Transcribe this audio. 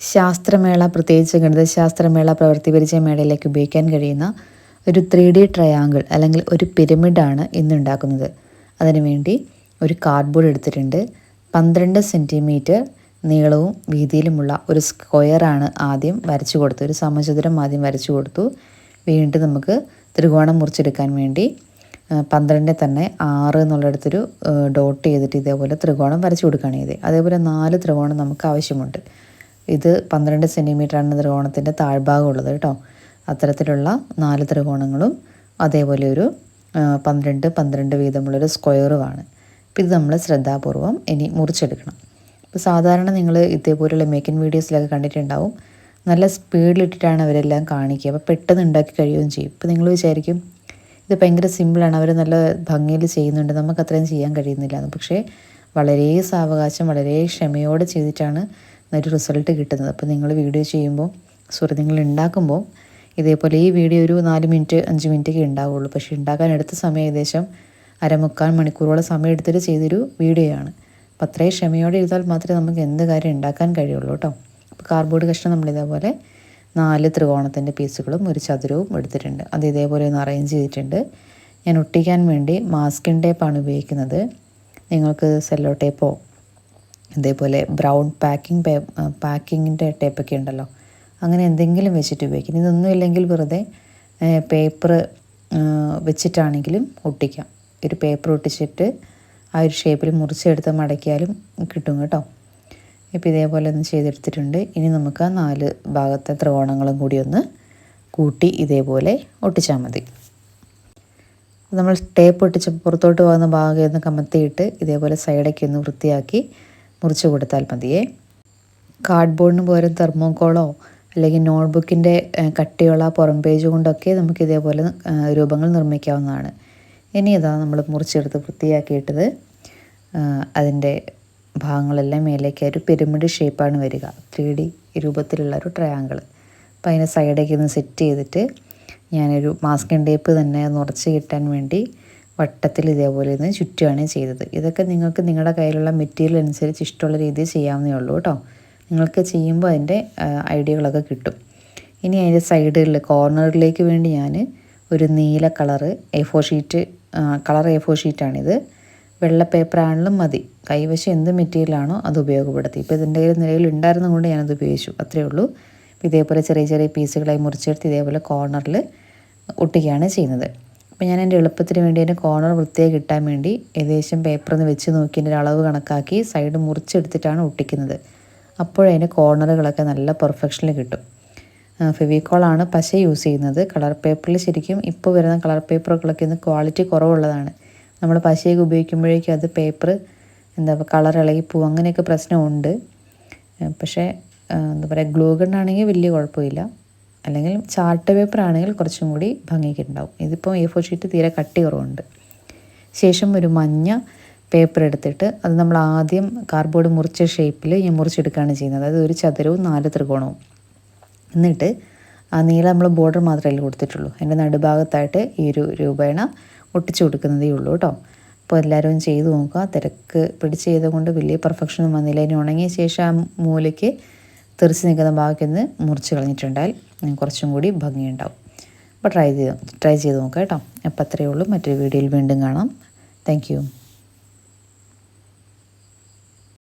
ശാസ്ത്രമേള പ്രത്യേകിച്ച് ഗണിതശാസ്ത്രമേള പ്രവൃത്തി പരിചയ മേളയിലേക്ക് ഉപയോഗിക്കാൻ കഴിയുന്ന ഒരു ത്രീ ഡി ട്രയാങ്കിൾ അല്ലെങ്കിൽ ഒരു പിരമിഡാണ് ഇന്നുണ്ടാക്കുന്നത്. അതിനുവേണ്ടി ഒരു കാർഡ്ബോർഡ് എടുത്തിട്ടുണ്ട്. പന്ത്രണ്ട് സെന്റിമീറ്റർ നീളവും വീതിയിലുമുള്ള ഒരു സ്ക്വയറാണ് ആദ്യം വരച്ചു കൊടുത്തത്. ഒരു സമചതുരം ആദ്യം വരച്ചു കൊടുത്തു. വീണ്ടും നമുക്ക് ത്രികോണം മുറിച്ചെടുക്കാൻ വേണ്ടി പന്ത്രണ്ടിൽ തന്നെ ആറ് എന്നുള്ളിടത്തൊരു ഡോട്ട് ചെയ്തിട്ട് ഇതേപോലെ ത്രികോണം വരച്ചു കൊടുക്കുകയാണ് ചെയ്തത്. അതേപോലെ നാല് ത്രികോണം നമുക്ക് ആവശ്യമുണ്ട്. ഇത് പന്ത്രണ്ട് സെന്റിമീറ്ററാണ് ത്രികോണത്തിന്റെ താഴ്ഭാഗം ഉള്ളത് കേട്ടോ. അത്തരത്തിലുള്ള നാല് ത്രികോണങ്ങളും അതേപോലെ ഒരു പന്ത്രണ്ട് പന്ത്രണ്ട് വീതമുള്ളൊരു സ്ക്വയറുമാണ് അപ്പോൾ ഇത് നമ്മൾ ശ്രദ്ധാപൂർവം ഇനി മുറിച്ചെടുക്കണം. ഇപ്പോൾ സാധാരണ നിങ്ങൾ ഇതേപോലെയുള്ള മേക്കിംഗ് വീഡിയോസിലൊക്കെ കണ്ടിട്ടുണ്ടാവും. നല്ല സ്പീഡിലിട്ടിട്ടാണ് അവരെല്ലാം കാണിക്കുക. അപ്പോൾ പെട്ടെന്ന് ഉണ്ടാക്കി കഴിയുകയും ചെയ്യും. ഇപ്പോൾ നിങ്ങൾ വിചാരിക്കും ഇത് ഭയങ്കര സിമ്പിളാണ് അവർ നല്ല ഭംഗിയിൽ ചെയ്യുന്നുണ്ട് നമുക്ക് അത്രയും ചെയ്യാൻ കഴിയുന്നില്ല പക്ഷേ വളരെ സാവകാശം വളരെ ക്ഷമയോടെ ചെയ്തിട്ടാണ് ഒരു റിസൾട്ട് കിട്ടുന്നത്. അപ്പോൾ നിങ്ങൾ വീഡിയോ ചെയ്യുമ്പോൾ സോറി നിങ്ങൾ ഉണ്ടാക്കുമ്പോൾ ഇതേപോലെ ഈ വീഡിയോ ഒരു നാല് മിനിറ്റ് അഞ്ച് മിനിറ്റൊക്കെ ഉണ്ടാവുള്ളൂ പക്ഷേ ഉണ്ടാക്കാൻ എടുത്ത സമയം ഏകദേശം അരമുക്കാൽ മണിക്കൂറോളം സമയം എടുത്തിട്ട് ചെയ്തൊരു വീഡിയോ ആണ്. അപ്പോൾ അത്രയും ക്ഷമയോടെ എഴുതാൽ മാത്രമേ നമുക്ക് എന്ത് കാര്യം ഉണ്ടാക്കാൻ കഴിയുള്ളൂ കേട്ടോ. അപ്പോൾ കാർഡ്ബോർഡ് കഷ്ണം നമ്മൾ ഇതേപോലെ നാല് ത്രികോണത്തിന്റെ പീസുകളും ഒരു ചതുരവും എടുത്തിട്ടുണ്ട്. അത് ഇതേപോലെ ഒന്ന് അറേഞ്ച് ചെയ്തിട്ടുണ്ട്. ഞാൻ ഒട്ടിക്കാൻ വേണ്ടി മാസ്കിൻ ടേപ്പാണ് ഉപയോഗിക്കുന്നത്. നിങ്ങൾക്ക് സെല്ലോ ടേപ്പോ ഇതേപോലെ ബ്രൗൺ പാക്കിംഗ് പേ പാക്കിങ്ങിന്റെ ടേപ്പൊക്കെ ഉണ്ടല്ലോ. അങ്ങനെ എന്തെങ്കിലും വെച്ചിട്ട് ഉപയോഗിക്കും ഇതൊന്നും ഇല്ലെങ്കിൽ വെറുതെ പേപ്പർ വെച്ചിട്ടാണെങ്കിലും ഒട്ടിക്കാം. ഒരു പേപ്പർ ഒട്ടിച്ചിട്ട് ആ ഒരു ഷേപ്പിൽ മുറിച്ചെടുത്ത് മടക്കിയാലും കിട്ടും കേട്ടോ. ഇപ്പോൾ ഇതേപോലെ ഒന്ന് ചെയ്തെടുത്തിട്ടുണ്ട്. ഇനി നമുക്ക് ആ നാല് ഭാഗത്തെ ത്രികോണങ്ങളും കൂടി ഒന്ന് കൂട്ടി ഇതേപോലെ ഒട്ടിച്ചാൽ മതി. നമ്മൾ ടേപ്പ് ഒട്ടിച്ച് പുറത്തോട്ട് പോകുന്ന ഭാഗം ഒന്ന് കമത്തിയിട്ട് ഇതേപോലെ സൈഡൊക്കെ ഒന്ന് വൃത്തിയാക്കി മുറിച്ച് കൊടുത്താൽ മതിയേ. കാർഡ്ബോർഡിന് പകരം തെർമോക്കോളോ അല്ലെങ്കിൽ നോട്ട്ബുക്കിന്റെ കട്ടിയുള്ള പുറം പേജ് കൊണ്ടൊക്കെ നമുക്ക് ഇതേപോലെ രൂപങ്ങൾ നിർമ്മിക്കാവുന്നതാണ്. ഇനി ഇതാ നമ്മൾ മുറിച്ചെടുത്ത് വൃത്തിയാക്കിയിട്ടത് അതിന്റെ ഭാഗങ്ങളെല്ലാം മേലേക്ക് ഒരു പിരമിഡ് ഷേപ്പാണ് വരിക. ത്രീ ഡി രൂപത്തിലുള്ള ഒരു ട്രയാങ്കിൾ അപ്പോൾ അതിനെ സൈഡേക്ക് ഒന്ന് സെറ്റ് ചെയ്തിട്ട് ഞാനൊരു മാസ്കിൻ ടേപ്പ് തന്നെ നിറച്ച് കിട്ടാൻ വേണ്ടി വട്ടത്തിൽ ഇതേപോലെ ഒന്ന് ചുറ്റുകയാണ് ചെയ്തത്. ഇതൊക്കെ നിങ്ങൾക്ക് നിങ്ങളുടെ കയ്യിലുള്ള മെറ്റീരിയൽ അനുസരിച്ച് ഇഷ്ടമുള്ള രീതിയിൽ ചെയ്യാവുന്നേ ഉള്ളൂ കേട്ടോ. നിങ്ങൾക്ക് ചെയ്യുമ്പോൾ അതിന്റെ ഐഡിയകളൊക്കെ കിട്ടും. ഇനി അതിന്റെ സൈഡുകളിൽ കോർണറിലേക്ക് വേണ്ടി ഞാൻ ഒരു നീല colour A four sheet colour A four ഷീറ്റാണിത് വെള്ള പേപ്പറാണെങ്കിലും മതി. കൈവശം എന്ത് മെറ്റീരിയലാണോ അത് ഉപയോഗപ്പെടുത്തി. ഇപ്പോൾ ഇതിന്റെ നിലയിൽ ഉണ്ടായിരുന്നതുകൊണ്ട് ഞാനത് ഉപയോഗിച്ചു. അത്രയേ ഉള്ളൂ. ഇതേപോലെ ചെറിയ ചെറിയ പീസുകളായി മുറിച്ചെടുത്ത് ഇതേപോലെ കോർണറിൽ ഒട്ടിക്കുകയാണ് ചെയ്യുന്നത്. അപ്പോൾ ഞാൻ എന്റെ എളുപ്പത്തിന് വേണ്ടി എന്റെ കോർണർ വൃത്തിയായി കിട്ടാൻ വേണ്ടി ഏകദേശം പേപ്പറൊന്ന് വെച്ച് നോക്കി എന്റെ അളവ് കണക്കാക്കി സൈഡ് മുറിച്ചെടുത്തിട്ടാണ് ഒട്ടിക്കുന്നത്. അപ്പോഴതിന്റെ കോർണറുകളൊക്കെ നല്ല പെർഫെക്ഷനിൽ കിട്ടും. ഫെവിക്കോളാണ് പശ യൂസ് ചെയ്യുന്നത്. കളർ പേപ്പറിൽ ശരിക്കും ഇപ്പോൾ വരുന്ന കളർ പേപ്പറുകളൊക്കെ ഇന്ന് ക്വാളിറ്റി കുറവുള്ളതാണ്. നമ്മൾ പശയൊക്കെ ഉപയോഗിക്കുമ്പോഴേക്കും അത് പേപ്പർ എന്താ പറയുക കളർ ഇളകിപ്പോവും അങ്ങനെയൊക്കെ പ്രശ്നമുണ്ട്. പക്ഷേ എന്താ പറയുക ഗ്ലൂ ഗണ്ണാണെങ്കിൽ വലിയ കുഴപ്പമില്ല. അല്ലെങ്കിൽ ചാർട്ട് പേപ്പർ ആണെങ്കിൽ കുറച്ചും കൂടി ഭംഗിക്ക് ഉണ്ടാവും ഇതിപ്പോൾ എ ഫോർ ഷീറ്റ് തീരെ കട്ടി കുറവുണ്ട്. ശേഷം ഒരു മഞ്ഞ പേപ്പർ എടുത്തിട്ട് അത് നമ്മൾ ആദ്യം കാർഡ്ബോർഡ് മുറിച്ച ഷേപ്പിൽ ഞാൻ മുറിച്ചെടുക്കുകയാണ് ചെയ്യുന്നത്. അതായത് ഒരു ചതുരവും നാല് ത്രികോണവും. എന്നിട്ട് ആ നീളം നമ്മൾ ബോർഡർ മാത്രമേ കൊടുത്തിട്ടുള്ളൂ. എന്റെ നടുഭാഗത്തായിട്ട് ഈ ഒരു രൂപേണ ഒട്ടിച്ചു കൊടുക്കുന്നതേ ഉള്ളൂ കേട്ടോ. അപ്പോൾ എല്ലാവരും ചെയ്തു നോക്കുക. തിരക്ക് പിടിച്ച് ചെയ്തുകൊണ്ട് വലിയ പെർഫെക്ഷനും വന്നില്ല. ഇനി ഉണങ്ങിയ ശേഷം ആ മൂലയ്ക്ക് തെറിച്ച് നിൽക്കുന്ന ഭാഗത്ത് നിന്ന് മുറിച്ച് കളഞ്ഞിട്ടുണ്ടാൽ കുറച്ചും കൂടി ഭംഗിയുണ്ടാവും. അപ്പോൾ ട്രൈ ചെയ്ത് ട്രൈ ചെയ്ത് നോക്കാം കേട്ടോ. അപ്പോൾ അത്രയേ ഉള്ളൂ. മറ്റൊരു വീഡിയോയിൽ വീണ്ടും കാണാം. താങ്ക്